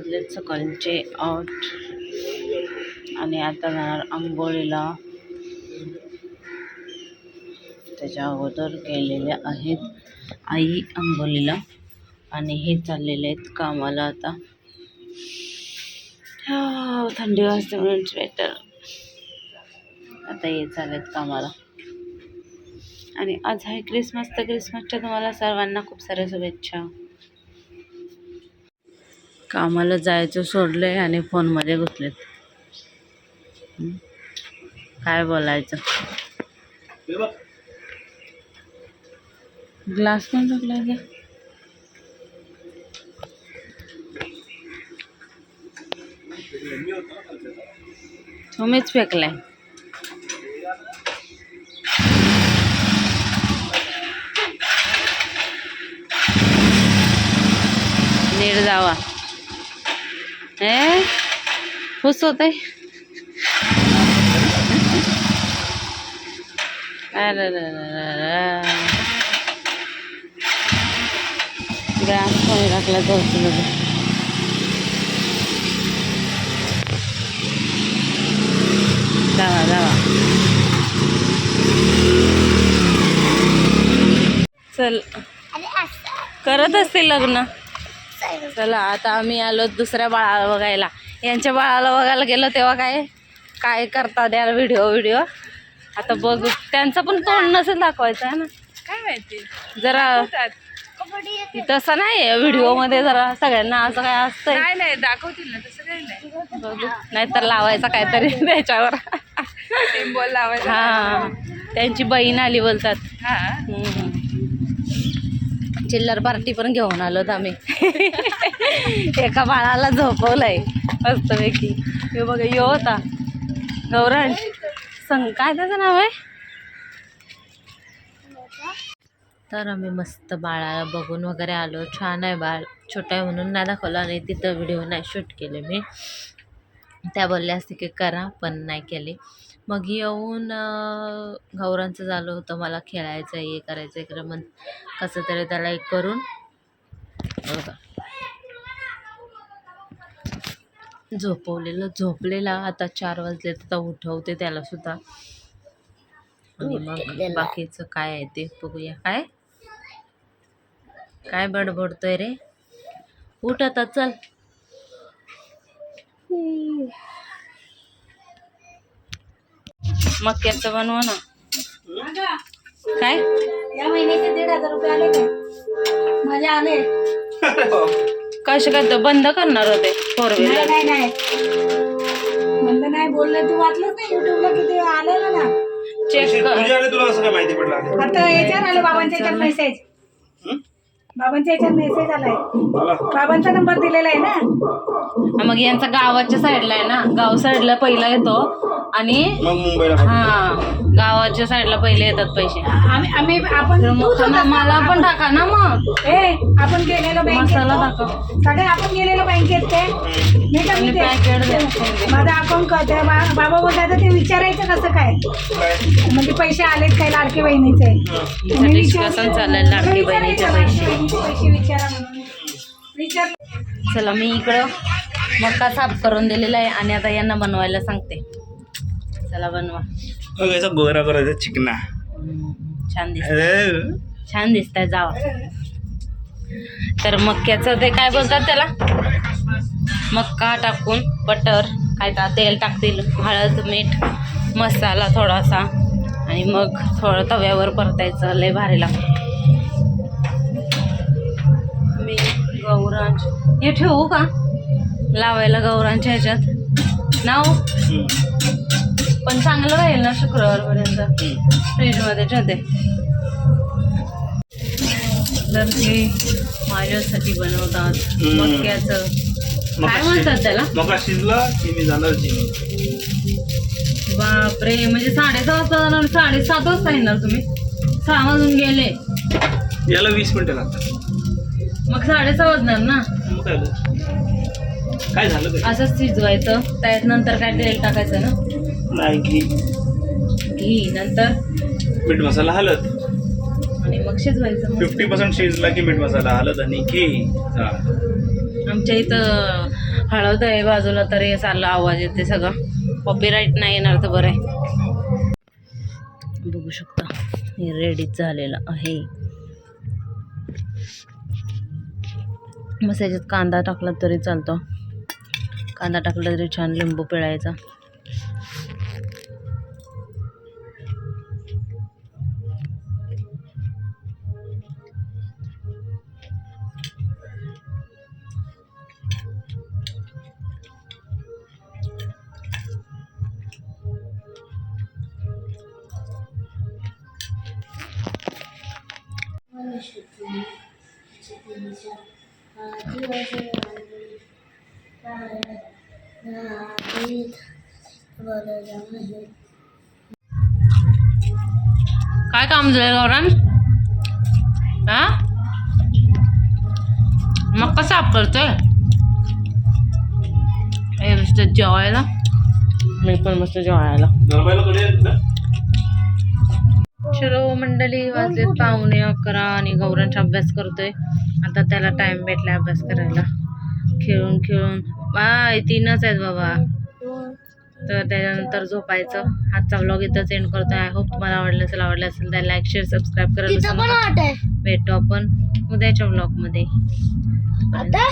वाजलेत सकाळचे आठ. आणि आता जाणार आंघोळीला त्याच्या अगोदर गेलेल्या आहेत आई आंघोळीला आणि हे चाललेले आहेत कामाला आता. हा, थंडी वाजते म्हणून स्वेटर आता हे चालेत कामाला. आणि आज आहे क्रिसमस तर क्रिसमसच्या तुम्हाला सर्वांना खूप साऱ्या शुभेच्छा. कामाला जायचं सोडलंय आणि फोनमध्ये घुसलेत? काय बोलायचं? ग्लास पण टाकला का तुम्हीच फेकलाय. नीट जावा. ए खुश होत आहे अरे. ग्रास कोणी टाकला तो जावा जावा चल करत असते लग्न? चला आता आम्ही आलो दुसऱ्या बाळाला बघायला. यांच्या बाळाला बघायला गेलो तेव्हा काय काय करतात यार व्हिडिओ व्हिडिओ आता बघ. त्यांचं पण तोंड नसेल दाखवायचं आहे ना? काय माहिती? जरा तसं नाही व्हिडिओमध्ये जरा सगळ्यांना असं काय असतंय. नाही नाही दाखवतील ना तसं काही नाही. बघू. नाहीतर लावायचं काहीतरी त्याच्यावर. सिम्बॉल लावायचा. हा. त्यांची बहीण आली बोलतात. हा. चिल्लर पार्टी पण घेऊन आलोत आम्ही. एका बाळाला झोपवलंय. मस्तपैकी. हे बघा यो होता. गौरण संग काय त्याचं नाव आहे. तर आम्ही मस्त बाळाला बघून वगैरे आलो. छान आहे बाळ. छोटा आहे म्हणून नाही दाखवलं आणि तिथं व्हिडिओ नाही शूट केले मी. त्या बोलल्या असते की करा पण नाही केले. मग येऊन गौरांचं झालं होतं मला खेळायचं आहे हे करायचं इकडं मग कसं तरी त्याला एक करून बघा. झोपवलेलं झोपलेला. आता चार वाजले तर उठवते त्याला सुद्धा. आणि मग बाकीचं काय आहे ते बघूया. काय? काय बडबडतोय रे? उठ आता चल. मक्याचं बनवा ना. काय? या महिन्याचे दीड हजार रुपये आले काय माझे आले. कसे काय तो बंद करणार होते फोर नाही व्हीलर नाही नाही. म्हणलं नाही बोललं तू वाचलंच नाही युट्यूबला किती आलेलं ना. चेक कर. तुला कसं काय माहिती पडलं आता याच्यावर आलं बाबांच्या मेसेज बाबांच्या याच्यावर मेसेज आलाय. बाबांचा नंबर दिलेला आहे ना? मग यांचा गावाच्या साईडला आहे ना? गाव साईडला पहिला येतो. आणि मग मुंबईला हा गावाच्या साईडला पहिले येतात पैसे. आम्ही आम्ही आपण मला पण टाका ना मग. ए आपण गेलेलो मसाला बँकेत टाका सगळे आपण गेलेलो बँकेत ते मी का मी मी ते पॅकेट देते माझं अकाउंट करते बाबा बोलतात ते विचारायचं कसं काय? म्हणजे पैसे आलेत काय लाडके बहिणीचे? इथं डिस्कशन चाललंय लाडकी बहिणीचे पैसे? पैसे विचारा म्हणून. विचार. चला मी इकडं मका साफ करून दिलेला आहे आणि आता यांना बनवायला सांगते. चला बनवा. गोरा करायचा चिकना. हम्म, छान दिसत अरे. छान दिसतंय जावा. तर मक्याचं ते काय बोलतात त्याला? मक्का टाकून बटर काय का तेल टाकतील हळद मीठ मसाला थोडासा. आणि मग थोडं तव्यावर परतायचं लय भारी लागतं. मी गौरांश. हे ठेवू का? लावायला गौरांच्या ह्याच्यात. नाव? पण चांगलं राहील ना शुक्रवारपर्यंत? फ्रीजमध्ये ठेवते. तर हे माझ्यासाठी बनवतात. हम्म. मक्याचं. काय म्हणतात त्याला? मका शिजला की मी जाणार जिम बापरे म्हणजे साडेसहा वाजता जाणार साडेसात वाजता येणार तुम्ही? सहा वाजून गेले. याला वीस मिनिटं लागतात. मग साडेसहा वाजणार ना? मग काय झालं? काय झालं काय असंच शिजवायचं. त्यात नंतर काय तेल टाकायचं ना? नाही घी. घी. नंतर? मीठ मसाला हलत. आणि मग शिजवायचं. फिफ्टी पर्सेंट शिजला की मीठ मसाला हलत आणि हा. आमच्या इथं हळद आहे बाजूला तर हे चाललं आवाज येते सगळं. कॉपीराईट नाही येणार तर बरं आहे. बघू शकता हे रेडीच झालेलं आहे. मग याच्यात कांदा टाकला तरी चालतो. कांदा टाकला तरी छान लिंबू पिळायचा. काय काम झालं गौरान हा? मग कसं साफ करतोय? हे मस्त जेवायला. मी पण मस्त जेवायला. चलो मंडळी वाजलेत पाहुणे अकरा आणि गौरांचा अभ्यास करतोय. आता त्याला टाइम भेटला अभ्यास करायला. खेळून खेळून. बाय तीनच आहेत बाबा. तर त्याच्यानंतर झोपायचं. आजचा व्लॉग इथंच एंड करतोय. आय होप तुम्हाला आवडलं असेल आवडलं असेल तर लाईक शेअर सबस्क्राईब करायला विसरू नका. भेटू आपण उद्याच्या व्लॉगमध्ये आता?